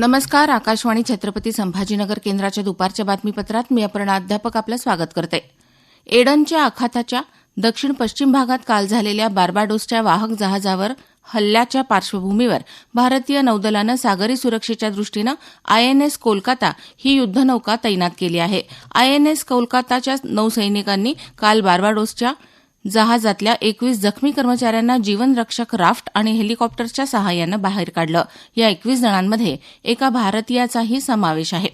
नमस्कार आकाशवाणी छत्रपती संभाजीनगर केंद्राच्या दुपारच्या बातमीपत्रात मी अपर्णा अध्यापक आपलं स्वागत करते. एडनच्या आखाताच्या दक्षिण पश्चिम भागात काल झालेल्या बार्बाडोसच्या वाहक जहाजावर हल्ल्याच्या पार्श्वभूमीवर भारतीय नौदलानं सागरी सुरक्षेच्या दृष्टीनं आयएनएस कोलकाता ही युद्धनौका तैनात केली आहे. आयएनएस कोलकाताच्या नौसैनिकांनी काल बार्बाडोसच्या जहाजातल्या एकवीस जखमी कर्मचाऱ्यांना जीवनरक्षक राफ्ट आणि हेलिकॉप्टरच्या सहाय्यानं बाहेर काढलं. या एकवीस जणांमध्ये एका भारतीयाचाही समावेश आहे.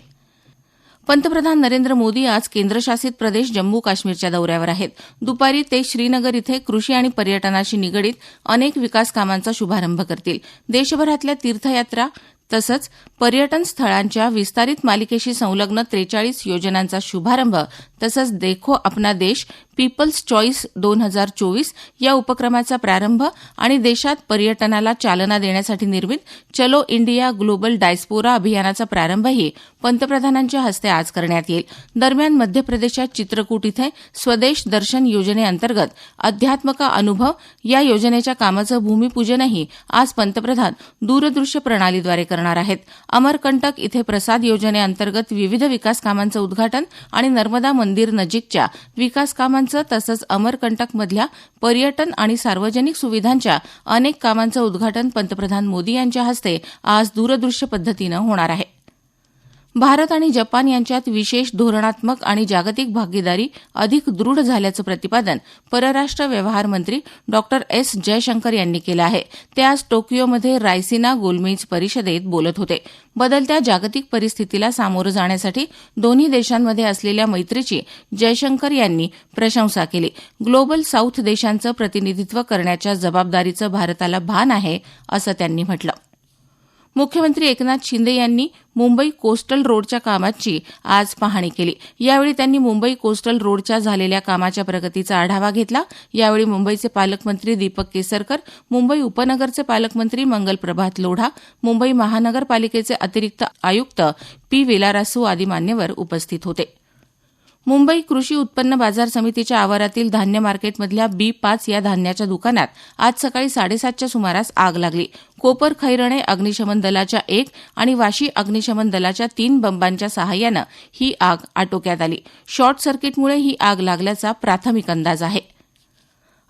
पंतप्रधान नरेंद्र मोदी आज केंद्रशासित प्रदेश जम्मू काश्मीरच्या दौऱ्यावर आहेत. दुपारी ते श्रीनगर इथे कृषी आणि पर्यटनाशी निगडीत अनेक विकास कामांचा शुभारंभ करतील. देशभरातल्या तीर्थयात्रा तसंच पर्यटन स्थळांच्या विस्तारित मालिकेशी संलग्न त्रेचाळीस योजनांचा शुभारंभ तसंच देखो अपना देश पीपल्स चॉईस दोन हजार चोवीस या उपक्रमाचा प्रारंभ आणि देशात पर्यटनाला चालना देण्यासाठी निर्मित चलो इंडिया ग्लोबल डायस्पोरा अभियानाचा प्रारंभही पंतप्रधानांच्या हस्ते आज करण्यात येईल. दरम्यान मध्य प्रदेशात चित्रकूट इथे स्वदेश दर्शन योजनेअंतर्गत अध्यात्म का अनुभव या योजनेच्या कामाचं भूमिपूजनही आज पंतप्रधान दूरदृश्य प्रणालीद्वारे करणार आहेत. अमरकंटक इथे प्रसाद योजनेअंतर्गत विविध विकास कामांचं उद्घाटन आणि नर्मदा मंदिर नजीकच्या विकास कामांचं तसंच अमरकंटकमधल्या पर्यटन आणि सार्वजनिक सुविधांच्या अनेक कामांचं उद्घाटन पंतप्रधान मोदी यांच्या हस्ते आज दूरदृश्य पद्धतीनं होणार आहे. भारत आणि जपान यांच्यात विशेष धोरणात्मक आणि जागतिक भागीदारी अधिक दृढ झाल्याचं प्रतिपादन परराष्ट्र व्यवहार मंत्री डॉक्टर एस जयशंकर यांनी केलं आहे. ते आज टोकियोमध्ये रायसिना गोलमेज परिषदेत बोलत होते. बदलत्या जागतिक परिस्थितीला सामोरं जाण्यासाठी दोन्ही देशांमध्ये असलेल्या मैत्रीची जयशंकर यांनी प्रशंसा केली. ग्लोबल साऊथ देशांचं प्रतिनिधित्व करण्याच्या जबाबदारीचं भारताला भान आहे असं त्यांनी म्हटलं. मुख्यमंत्री एकनाथ शिंदे यांनी मुंबई कोस्टल रोडच्या कामाची आज पाहणी केली. यावेळी त्यांनी मुंबई कोस्टल रोडच्या झालेल्या कामाच्या प्रगतीचा आढावा घेतला. यावेळी मुंबईचे पालकमंत्री दीपक केसरकर मुंबई उपनगरचे पालकमंत्री मंगल प्रभात लोढा मुंबई महानगरपालिकेचे अतिरिक्त आयुक्त पी विलारासू आदी मान्यवर उपस्थित होते. मुंबई कृषी उत्पन्न बाजार समितीच्या आवारातील धान्य मार्केटमधल्या बी पाच या धान्याच्या दुकानात आज सकाळी साडेसातच्या सुमारास आग लागली. कोपर खैरणे अग्निशमन दलाच्या एक आणि वाशी अग्निशमन दलाच्या तीन बंबांच्या सहाय्यानं ही आग आटोक्यात आली. शॉर्ट सर्किटमुळे ही आग लागल्याचा प्राथमिक अंदाज आहे.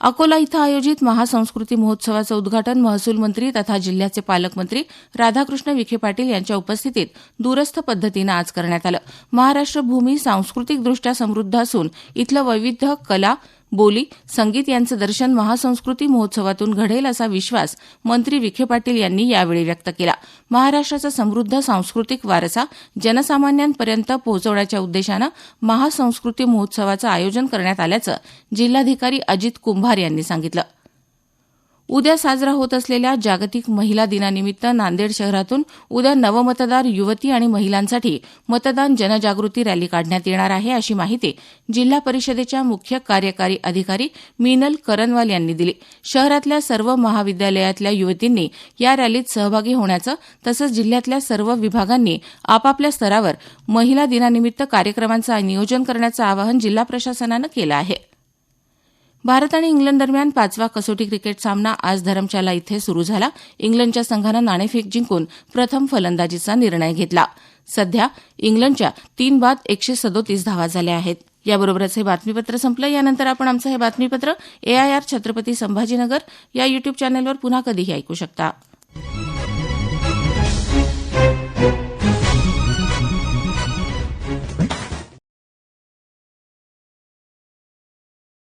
अकोला इथं आयोजित महासंस्कृती महोत्सवाचं उद्घाटन महसूल मंत्री तथा जिल्ह्याचे पालकमंत्री राधाकृष्ण विखे पाटील यांच्या उपस्थितीत दूरस्थ पद्धतीनं आज करण्यात आलं. महाराष्ट्र भूमी सांस्कृतिकदृष्ट्या समृद्ध असून इथलं वैविध्य कला बोली संगीत यांचं दर्शन महासंस्कृती महोत्सवातून घडेल असा विश्वास मंत्री विखे पाटील यांनी यावेळी व्यक्त केला. महाराष्ट्राचा समृद्ध सांस्कृतिक वारसा जनसामान्यांपर्यंत पोहोचवण्याच्या उद्देशानं महासंस्कृती महोत्सवाचं आयोजन करण्यात आल्याचं जिल्हाधिकारी अजित कुंभार यांनी सांगितलं. उद्या साजरा होत असलेल्या जागतिक महिला दिनानिमित्त नांदेड शहरातून उद्या नवमतदार युवती आणि महिलांसाठी मतदान जनजागृती रॅली काढण्यात येणार आहे अशी माहिती जिल्हा परिषदेच्या मुख्य कार्यकारी अधिकारी मीनल करनवाल यांनी दिली. शहरातल्या सर्व महाविद्यालयातल्या युवतींनी या रॅलीत सहभागी होण्याचं तसंच जिल्ह्यातल्या सर्व विभागांनी आपापल्या स्तरावर महिला दिनानिमित्त कार्यक्रमांचं नियोजन करण्याचं आवाहन जिल्हा प्रशासनानं केलं आहे. भारत आणि इंग्लंड दरम्यान पाचवा कसोटी क्रिकेट सामना आज धरमशाला इथे सुरू झाला. इंग्लंडच्या संघानं नाणेफेक जिंकून प्रथम फलंदाजीचा निर्णय घेतला. सध्या इंग्लंडच्या तीन बाद एकशे सदोतीस धावा झाल्या आहेत. याबरोबरच हे बातमीपत्र संपलं. यानंतर आपण आमचं हे बातमीपत्र एआयआर छत्रपती संभाजीनगर या युट्यूब चॅनलवर पुन्हा कधीही ऐकू शकता.